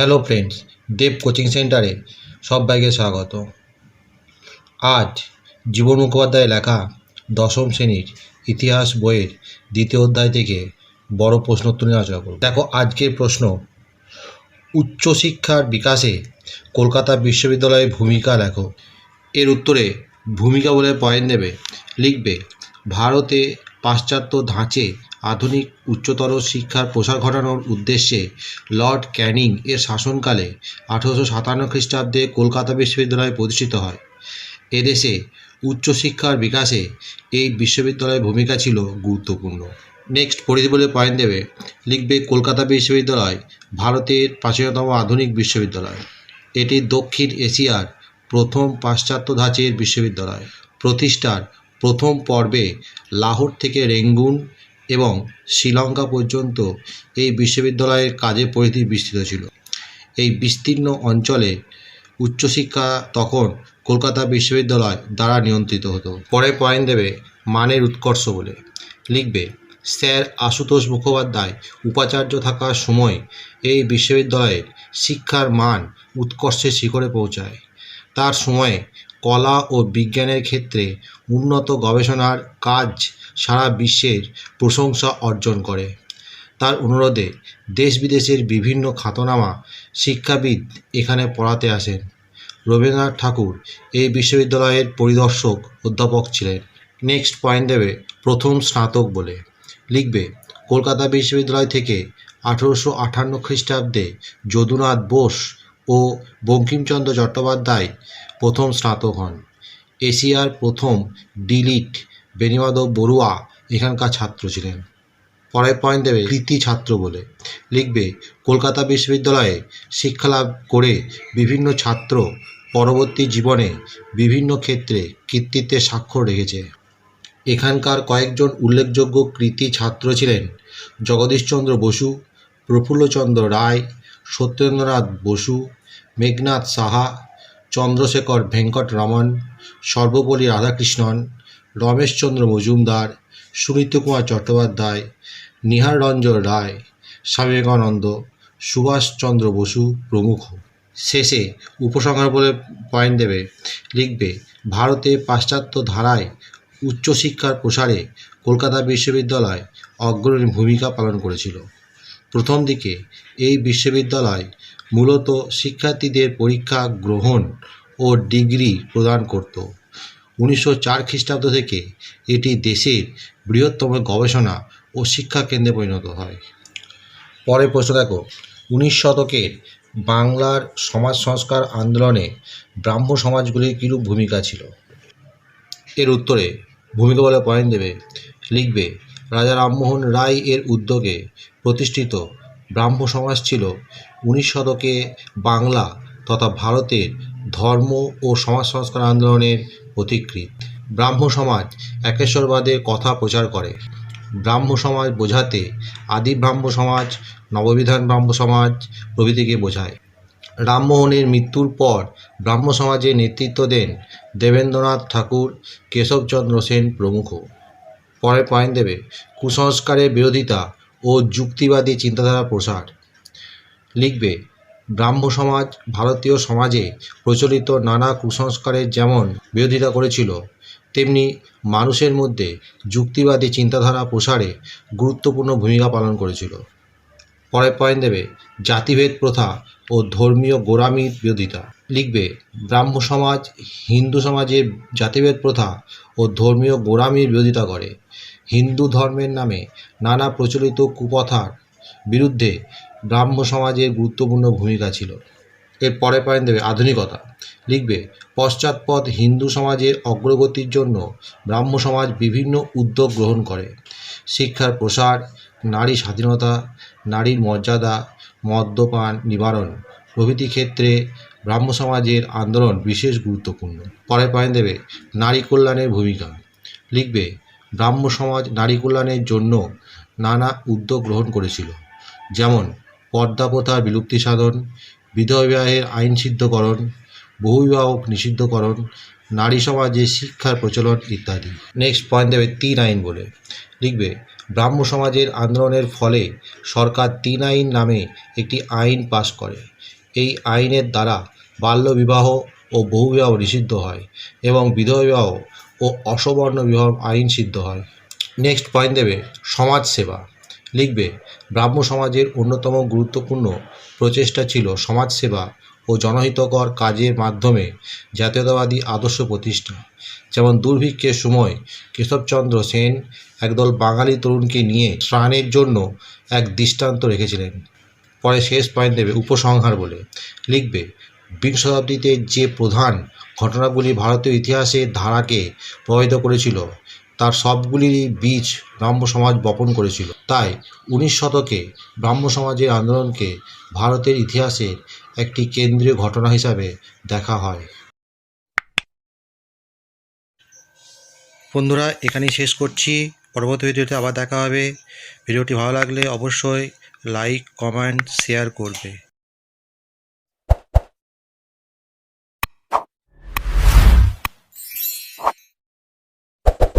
Hello friends দেব coaching সেন্টারে সবাইকে স্বাগত। আজ জীবন মুখোপাধ্যায়ের লেখা দশম শ্রেণির ইতিহাস বইয়ের দ্বিতীয় অধ্যায় থেকে বড় প্রশ্ন তুলে আলোচনা করব। দেখো, আজকের প্রশ্ন, উচ্চশিক্ষার বিকাশে কলকাতা বিশ্ববিদ্যালয়ের ভূমিকা লেখো। এর উত্তরে ভূমিকা বলে পয়েন্ট দেবে লিখবে, ভারতে পাশ্চাত্য ধাঁচে আধুনিক উচ্চতর শিক্ষার প্রসার ঘটানোর উদ্দেশ্যে লর্ড ক্যানিং এর শাসনকালে আঠেরোশো সাতান্ন খ্রিস্টাব্দে কলকাতা বিশ্ববিদ্যালয় প্রতিষ্ঠিত হয়। এদেশে উচ্চশিক্ষার বিকাশে এই বিশ্ববিদ্যালয়ের ভূমিকা ছিল গুরুত্বপূর্ণ। নেক্সট পরিধি বলে পয়েন্ট দেবে, লিখবে কলকাতা বিশ্ববিদ্যালয়, ভারতের প্রাচীনতম আধুনিক বিশ্ববিদ্যালয়। এটি দক্ষিণ এশিয়ার প্রথম পাশ্চাত্য ধাঁচের বিশ্ববিদ্যালয়। প্রতিষ্ঠার প্রথম পর্বে লাহোর থেকে রেঙ্গুন এবং শ্রীলঙ্কা পর্যন্ত এই বিশ্ববিদ্যালয়ের কাজের পরিধি বিস্তৃত ছিল। এই বিস্তীর্ণ অঞ্চলে উচ্চশিক্ষা তখন কলকাতা বিশ্ববিদ্যালয় দ্বারা নিয়ন্ত্রিত হতো। পরে পয়েন্ট দেবে মানের উৎকর্ষ বলে। লিখবে, স্যার আশুতোষ মুখোপাধ্যায়, উপাচার্য থাকার সময় এই বিশ্ববিদ্যালয়ের শিক্ষার মান উৎকর্ষের শিখরে পৌঁছায়। তার সময়ে কলা ও বিজ্ঞানের ক্ষেত্রে উন্নত গবেষণার কাজ সারা বিশ্বের প্রশংসা অর্জন করে। তার অনুরোধে দেশ বিদেশের বিভিন্ন খ্যাতনামা শিক্ষাবিদ এখানে পড়াতে আসেন। রবীন্দ্রনাথ ঠাকুর এই বিশ্ববিদ্যালয়ের পরিদর্শক, অধ্যাপক ছিলেন। নেক্সট পয়েন্ট দেবে প্রথম স্নাতক বলে। লিখবে, কলকাতা বিশ্ববিদ্যালয় থেকে আঠেরোশো আটান্ন খ্রিস্টাব্দে যদুনাথ বোস ও বঙ্কিমচন্দ্র চট্টোপাধ্যায় প্রথম স্নাতক হন। এশিয়ার প্রথম ডিলিট বেণীমাধব বড়ুয়া এখানকার ছাত্র ছিলেন। পরের পয়েন্ট দেবে কৃতি ছাত্র বলে। লিখবে, কলকাতা বিশ্ববিদ্যালয়ে শিক্ষালাভ করে বিভিন্ন ছাত্র পরবর্তী জীবনে বিভিন্ন ক্ষেত্রে কৃতিত্বের স্বাক্ষর রেখেছে। এখানকার কয়েকজন উল্লেখযোগ্য কৃতি ছাত্র ছিলেন জগদীশচন্দ্র বসু, প্রফুল্লচন্দ্র রায়, সত্যেন্দ্রনাথ বসু, মেঘনাথ সাহা, চন্দ্রশেখর ভেঙ্কট রমন সর্বপল্লী রাধাকৃষ্ণন রমেশচন্দ্র মজুমদার, সুনীত কুমার চট্টোপাধ্যায়, নিহার রঞ্জন রায় স্বামী বিবেকানন্দ সুভাষচন্দ্র বসু প্রমুখ। শেষে উপসংহার বলে পয়েন্ট দেবে, লিখবে, ভারতে পাশ্চাত্য ধারায় উচ্চশিক্ষার প্রসারে কলকাতা বিশ্ববিদ্যালয় অগ্রণী ভূমিকা পালন করেছিল। প্রথম দিকে এই বিশ্ববিদ্যালয় মূলত শিক্ষার্থীদের পরীক্ষা গ্রহণ ও ডিগ্রি প্রদান করত। উনিশশো চার খ্রিস্টাব্দ থেকে এটি দেশের বৃহত্তম গবেষণা ও শিক্ষা কেন্দ্রে পরিণত হয়। পরে প্রশ্ন দেখো, উনিশ শতকের বাংলার সমাজ সংস্কার আন্দোলনে ব্রাহ্ম সমাজগুলির কীরূপ ভূমিকা ছিল? এর উত্তরে ভূমিকা বলে পয়েন্ট দেবে, লিখবে, রাজা রামমোহন রায় এর উদ্যোগে প্রতিষ্ঠিত ব্রাহ্ম সমাজ ছিল উনিশ শতকে বাংলা তথা ভারতের ধর্ম ও সমাজ সংস্কার আন্দোলনের পথিকৃৎ ব্রাহ্ম সমাজ একেশ্বরবাদের কথা প্রচার করে। ব্রাহ্ম সমাজ বোঝাতে আদি ব্রাহ্ম সমাজ, নববিধান ব্রাহ্ম সমাজ প্রভৃতিকে বোঝায়। রামমোহনের মৃত্যুর পর ব্রাহ্ম সমাজে নেতৃত্ব দেন দেবেন্দ্রনাথ ঠাকুর, কেশবচন্দ্র সেন প্রমুখ। পরে পয়েন্ট দেবে, কুসংস্কারের বিরোধিতা ও যুক্তিবাদী চিন্তাধারা প্রসার। লিখবে ব্রাহ্ম সমাজ ভারতীয় সমাজে প্রচলিত নানা কুসংস্কারের যেমন বিরোধিতা করেছিল, তেমনি মানুষের মধ্যে যুক্তিবাদী চিন্তাধারা প্রসারে গুরুত্বপূর্ণ ভূমিকা পালন করেছিল। পরের পয়েন্ট দেবে, জাতিভেদ প্রথা ও ধর্মীয় গোড়ামির বিরোধিতা। লিখবে, ব্রাহ্ম সমাজ, হিন্দু সমাজের জাতিভেদ প্রথা ও ধর্মীয় গোড়ামির বিরোধিতা করে। হিন্দু ধর্মের নামে নানা প্রচলিত কুপথার বিরুদ্ধে ব্রাহ্ম সমাজের গুরুত্বপূর্ণ ভূমিকা ছিল। এর পরে পয়েন্ট দেবে আধুনিকতা। লিখবে, পশ্চাৎপদ হিন্দু সমাজের অগ্রগতির জন্য ব্রাহ্ম সমাজ বিভিন্ন উদ্যোগ গ্রহণ করে। শিক্ষার প্রসার, নারী স্বাধীনতা, নারীর মর্যাদা, মদ্যপান, নিবারণ প্রভৃতি ক্ষেত্রে ব্রাহ্ম সমাজের আন্দোলন বিশেষ গুরুত্বপূর্ণ। পরে পয়েন্ট দেবে নারী কল্যাণের ভূমিকা। লিখবে, ব্রাহ্ম সমাজ নারী কল্যাণের জন্য নানা উদ্যোগ গ্রহণ করেছিল। যেমন পর্দা প্রথার বিলুপ্তি সাধন বিধবা বিবাহের আইন সিদ্ধকরণ বহুবিবাহক নিষিদ্ধকরণ, নারী সমাজে শিক্ষার প্রচলন ইত্যাদি। নেক্সট পয়েন্ট দেবে তিন আইন বলে। লিখবে, ব্রাহ্ম সমাজের আন্দোলনের ফলে সরকার তিন আইন নামে একটি আইন পাশ করে। এই আইনের দ্বারা বাল্যবিবাহ ও বহুবিবাহ নিষিদ্ধ হয় এবং বিধবা বিবাহ ও অসবর্ণ বিবাহ আইন সিদ্ধ হয়। নেক্সট পয়েন্ট দেবে সমাজ সেবা লিখবে, ব্রাহ্ম সমাজের অন্যতম গুরুত্বপূর্ণ প্রচেষ্টা ছিল সমাজসেবা ও জনহিতকর কাজের মাধ্যমে জাতীয়তাবাদী আদর্শ প্রতিষ্ঠা। যেমন দুর্ভিক্ষের সময় কেশবচন্দ্র সেন একদল বাঙালি তরুণকে নিয়ে ত্রাণের জন্য এক দৃষ্টান্ত রেখেছিলেন। পরে শেষ পয়েন্ট দেবে উপসংহার বলে। লিখবে, বিংশ শতাব্দীতে যে প্রধান ঘটনাগুলি ভারতীয় ইতিহাসের ধারাকে প্রভাবিত করেছিল তার সবগুলিরই বীজ ব্রাহ্ম সমাজ বপন করেছিল। তাই উনিশ শতকে ব্রাহ্ম সমাজের আন্দোলনকে ভারতের ইতিহাসের একটি কেন্দ্রীয় ঘটনা হিসাবে দেখা হয়। বন্ধুরা, এখানেই শেষ করছি। পরবর্তী ভিডিওতে আবার দেখা হবে। ভিডিওটি ভালো লাগলে অবশ্যই লাইক কমেন্ট শেয়ার করবে।